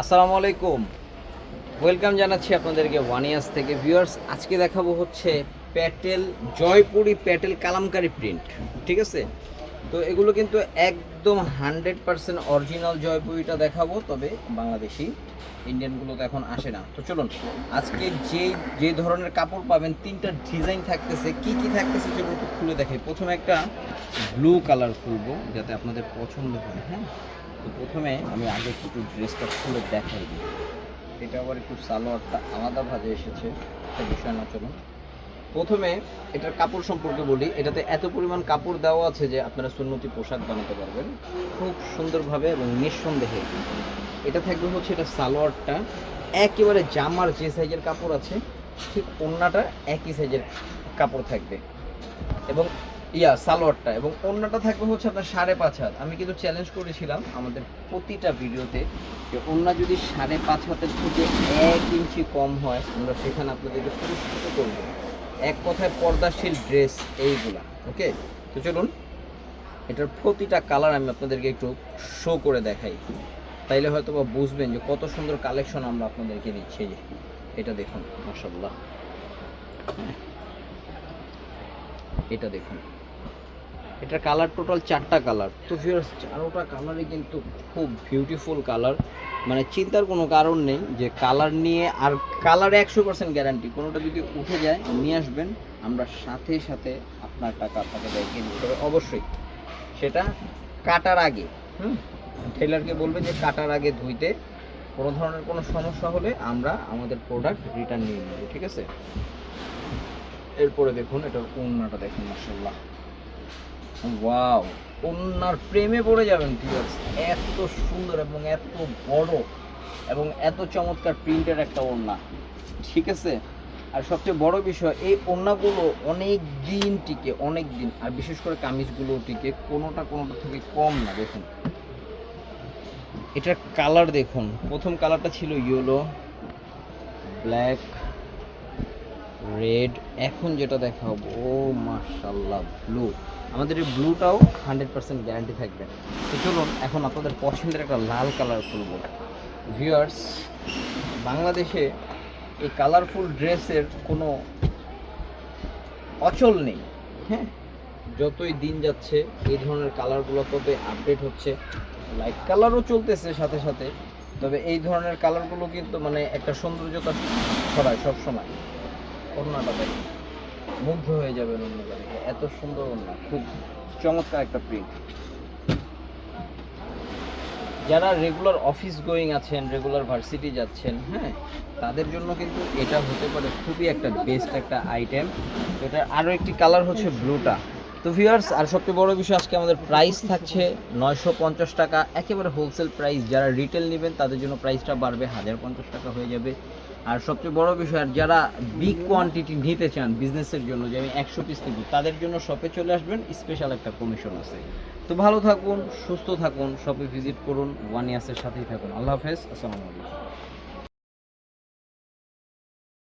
আসসালামু আলাইকুম। ওয়েলকাম জানাচ্ছি আপনাদেরকে ওয়ান ইয়ার্স থেকে। ভিউয়ার্স আজকে দেখাবো হচ্ছে প্যাটেল জয়পুরি প্যাটেল কালামকারি প্রিন্ট ঠিক আছে? তো এগুলো কিন্তু একদম হান্ড্রেড পার্সেন্ট অরিজিনাল জয়পুরিটা দেখাবো, তবে বাংলাদেশি। ইন্ডিয়ানগুলো তো এখন আসে না। তো চলুন, আজকে যে যে ধরনের কাপড় পাবেন, তিনটা ডিজাইন থাকতেছে। কি কি থাকতেছে সেগুলো খুলে দেখে প্রথমে একটা ব্লু কালার খুলবো, যাতে আপনাদের পছন্দ হয় হ্যাঁ? তো প্রথমে আমি আগে একটু ড্রেসটা খুলে দেখাই দিই। এটা আবার একটু সালোয়ারটা আলাদাভাবে এসেছে, একটা বিষয় না, চলুন। প্রথমে এটার কাপড় সম্পর্কে বলি, এটাতে এত পরিমাণ কাপড় দেওয়া আছে যে আপনারা সুন্নতি পোশাক বানাতে পারবেন। খুব সুন্দরভাবে এবং নিঃসন্দেহে। এটা থাকবে হচ্ছে এটা সালোয়ারটা, একেবারে জামার যে সাইজের কাপড় আছে, ঠিক ওন্নাটা একই সাইজের কাপড় থাকবে। এবং ইয়া, সালোয়ারটা। এবং অন্যটা থাকবে হচ্ছে আপনার সাড়ে পাঁচ হাত। আমি কিন্তু চ্যালেঞ্জ করেছিলাম আমাদের প্রতিটা ভিডিওতে যে অন্য যদি সাড়ে পাঁচ হাতের থেকে এক ইঞ্চি কম হয়, আমরা সেখানে আপনাদেরকে পুরস্কৃত করব। এক কথায় পর্দাশীল ড্রেস এইগুলা ওকে তো চলুন, এটার প্রতিটা কালার আমি আপনাদেরকে একটু শো করে দেখাই। তাইলে হয়তো বা বুঝবেন যে কত সুন্দর কালেকশন আমরা আপনাদেরকে দিচ্ছি যে, এটা দেখুন মাসাল্লাহ এটা দেখুন। এটার কালার টোটাল চারটা কালার তো ভিউয়ার্স চারোটা কালারই কিন্তু খুব বিউটিফুল কালার মানে চিন্তার কোনো কারণ নেই যে কালার নিয়ে আর কালারে একশো পার্সেন্ট গ্যারান্টি কোনোটা যদি উঠে যায় নিয়ে আসবেন আমরা সাথে সাথে আপনার টাকা আপনাকে নিই তবে অবশ্যই সেটা কাটার আগে হুম? টেলারকে বলবেন যে কাটার আগে ধুইতে কোনো ধরনের কোনো সমস্যা হলে আমরা আমাদের প্রোডাক্ট রিটার্ন নিয়ে নেব ঠিক আছে? এরপরে দেখুন এটার ওড়নাটা দেখুন মাসাল্লাহ ওয়াও ওনার প্রেমে পড়ে যাবেন ভিউয়ার্স এত সুন্দর এবং এত বড় এবং এত চমৎকার প্রিন্টের একটা ওড়না। ঠিক আছে? আর সবচেয়ে বড় বিষয়, এই ওড়নাগুলো অনেক দিন টিকে, অনেক দিন। আর বিশেষ করে কামিজগুলো টিকে, কোনোটা কোনোটা থেকে কম না, দেখুন। এটার কালার দেখুন। প্রথম কালারটা ছিল ইয়েলো ব্ল্যাক রেড এখন যেটা দেখাবো, ও মাশাল্লাহ ব্লু আমাদের এই ব্লুটাও হান্ড্রেড পার্সেন্ট গ্যারান্টি থাকবে। তো চলুন, এখন আপনাদের পছন্দের একটা লাল কালার খুলব। ভিউয়ার্স বাংলাদেশে এই কালারফুল ড্রেসের কোনো অচল নেই হ্যাঁ? যতই দিন যাচ্ছে, এই ধরনের কালারগুলো তবে আপডেট হচ্ছে। লাইট কালারও চলতেছে সাথে সাথে, তবে এই ধরনের কালারগুলো কিন্তু মানে একটা সৌন্দর্যতা ছড়ায় সবসময়। ওড়নাটা দেখেন মুগ্ধ হয়ে যাবেন ওড়নাটা দেখে এত সুন্দর ওড়না খুব চমৎকার একটা প্রিন্ট যারা রেগুলার অফিস গোয়িং আছেন রেগুলার ভার্সিটি যাচ্ছেন হ্যাঁ তাদের জন্য কিন্তু এটা হতে পারে খুবই একটা বেস্ট একটা আইটেম এটার আরও একটি কালার হচ্ছে ব্লুটা তো ভিউয়ার্স আর সবচেয়ে বড় বিষয়, আজকে আমাদের প্রাইস থাকছে নয়শো পঞ্চাশ টাকা। একেবারে হোলসেল প্রাইস যারা রিটেল নেবেন, তাদের জন্য প্রাইসটা বাড়বে হাজার পঞ্চাশ টাকা হয়ে যাবে। আর সবচেয়ে বড় বিষয়, আর যারা বিগ কোয়ান্টিটি নিতে চান বিজনেসের জন্য, যে আমি একশো পিস নিব তাদের জন্য শপে চলে আসবেন স্পেশাল একটা কমিশন আছে। তো ভালো থাকুন, সুস্থ থাকুন শপে ভিজিট করুন ওয়ান ইয়ার্সের সাথেই থাকুন। আল্লাহ হাফেজ, আসসালামু আলাইকুম।